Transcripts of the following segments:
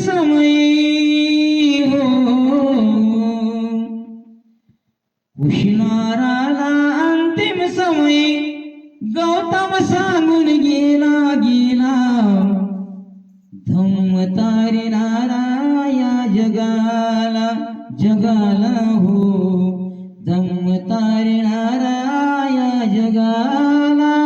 समयी हो। उष्णाराला अंतिम समयी। गौतम सांगून गेला गेला। धम्म तारणारा या जगाला जगाला हो। धम्म तारणारा या जगाला।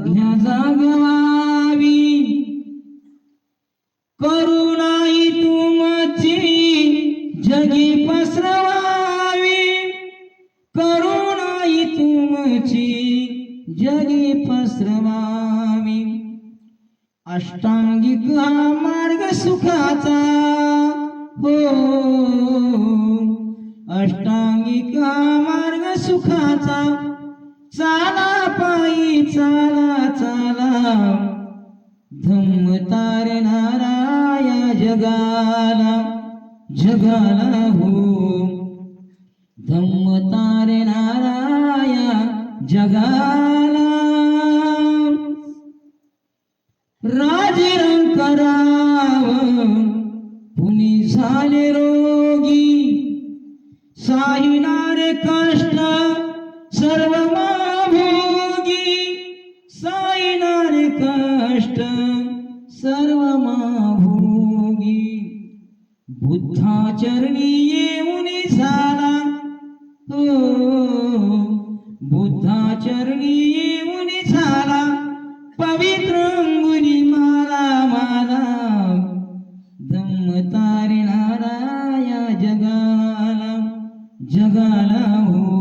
आज्ञा जागवावी. करुणाई तुमची जगी पसरवावी. करुणाई तुमची जगी पसरवावी. अष्टांगिक हा मार्ग सुखाचा. हो. अष्टांगिक हा मार्ग सुखाचा. चाला पायी चाला चाला. धम्म जगाला जगाला हो. धम्म तारणारा या जगाला राजरंकराव पुनी झाले रोगी. साईनारे कष्ट सर्व साईनारे कष्ट सर्व माभोगी. बुद्धाचरणी येऊन झाला हो बुद्धाचरणी येऊन झाला. पवित्र अंगुली माला माला. धम्म तारणारा या जगाला जगाला हो.